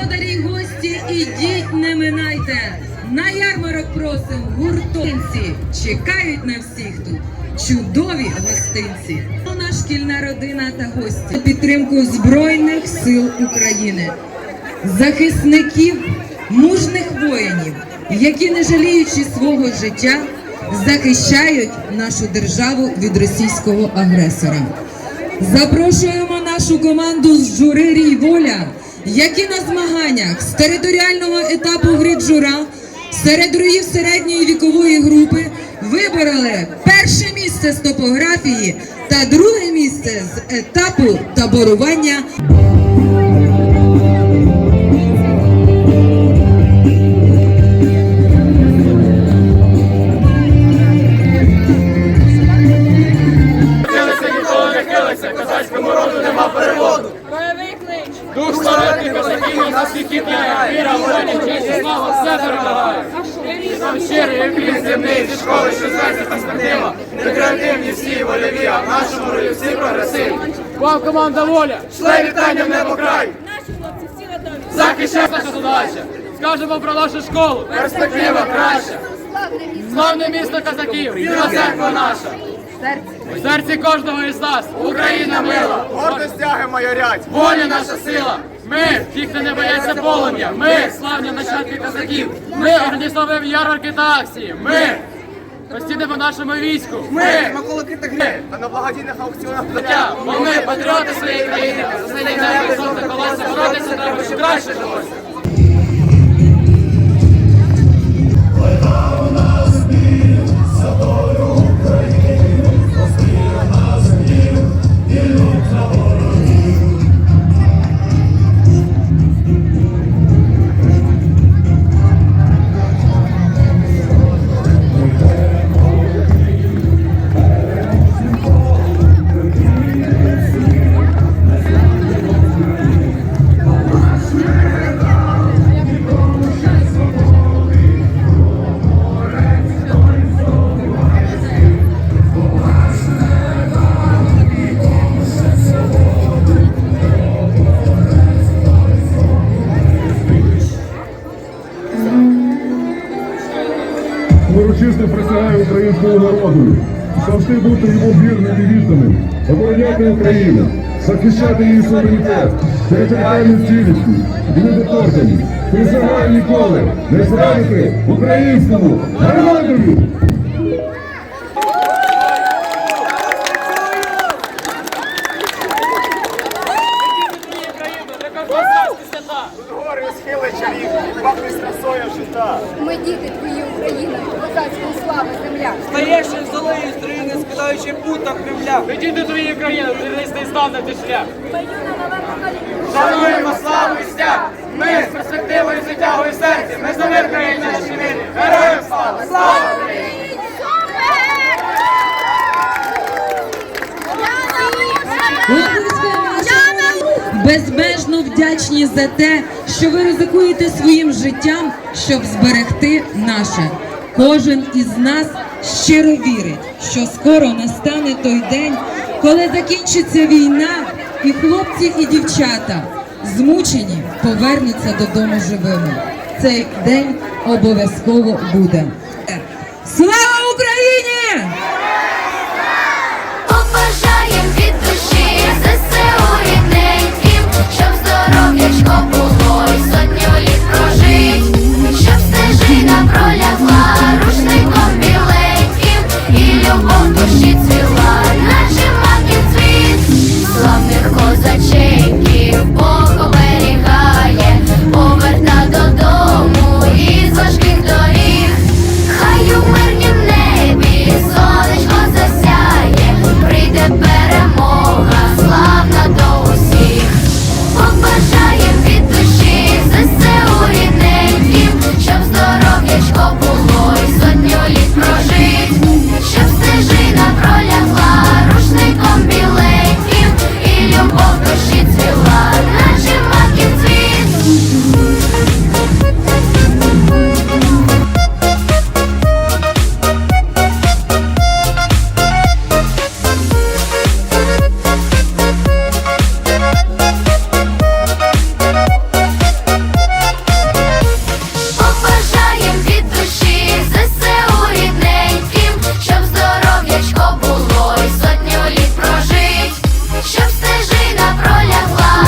Господарі й гості, ідіть, не минайте. На ярмарок просим гуртонці. Чекають на всіх тут чудові гостинці. Вона шкільна родина та гості. Підтримку Збройних сил України, захисників, мужних воїнів, які, не жаліючи свого життя, захищають нашу державу від російського агресора. Запрошуємо нашу команду з жури «Рій Воля, які на змаганнях з територіального етапу гри джура серед роїв середньої вікової групи вибороли перше місце з топографії та друге місце з етапу таборування. Дух славетних козаків нас всіх єднає, віра, воля, честь і слава все перемагає. Нам щирий уклін земний зі школи, що зветься перспектива. Ми креативні всі вольові, а в нашому ролі всі прогресивні. Вам команда воля, шле вітання в небо край. Наші хлопці всі готові! Захищай наша задача. Скажемо про нашу школу. Перспектива краща. Славне місто козаків, віра церква наша. У серці кожного із нас. Україна мила. Гордо стяги майорять. Воля наша сила! Ми, ті, хто не бояться полум'я, ми, славні нащадки козаків, ми організовуємо ярмарки та акції, ми постійно нашому війську, ми, Та на благодійних аукціонах бо ми патріоти своєї країни, за синій небо сонце колеса, Урочисто присягаю українському народу, завжди бути йому вірним і відданим, обороняти Україну, захищати її суверенітет, територіальну цілісність і недоторканість. Присягаю ніколи не зрадити українському народові! Земля. Стаєш золої стрини, скидаючи пута Кремля. Летіти твої країни, дивись не став на ти шлях. Шануємо славу і стяг. Ми з перспективою життя у серці. Ми за мир країні нашій мирі. Героям слава! Слава! Безмежно вдячні за те, що ви ризикуєте своїм життям, щоб зберегти наше. Кожен із нас щиро вірить, що скоро настане той день, коли закінчиться війна, і хлопці і дівчата змучені повернуться додому живими. Цей день обов'язково буде. Слава сніжина пролягла.